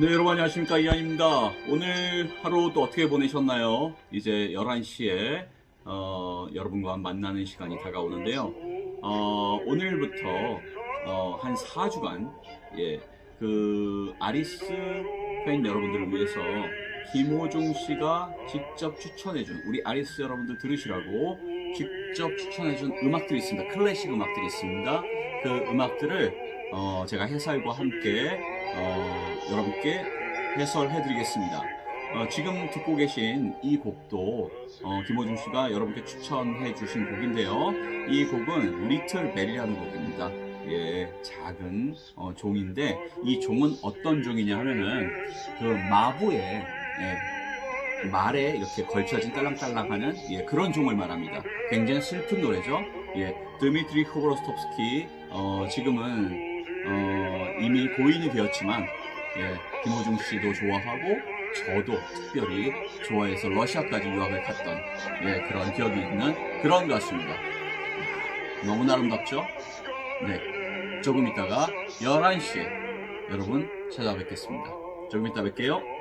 네, 여러분 안녕하십니까. 이한입니다. 오늘 하루 또 어떻게 보내셨나요? 이제 11시에, 어, 여러분과 만나는 시간이 다가오는데요. 어, 오늘부터, 어, 한 4주간, 예, 그, 아리스 팬 여러분들을 위해서 김호중 씨가 직접 추천해준, 우리 아리스 여러분들 들으시라고 직접 추천해준 음악들이 있습니다. 클래식 음악들이 있습니다. 그 음악들을 어, 제가 해설과 함께 어, 여러분께 해설해드리겠습니다. 어, 지금 듣고 계신 이 곡도 어, 김호중 씨가 여러분께 추천해 주신 곡인데요. 이 곡은 리틀 벨이라는 곡입니다. 예, 작은 어, 종인데 이 종은 어떤 종이냐 하면은 그 마부의 예, 말에 이렇게 걸쳐진 딸랑딸랑하는 예, 그런 종을 말합니다. 굉장히 슬픈 노래죠. 예, 드미트리 코브로스톱스키 어, 지금은 어, 이미 고인이 되었지만 예, 김호중 씨도 좋아하고 저도 특별히 좋아해서 러시아까지 유학을 갔던 예, 그런 기억이 있는 그런 가수입니다. 너무 아름답죠? 네, 조금 있다가 11시에 여러분 찾아뵙겠습니다. 조금 이따 뵐게요.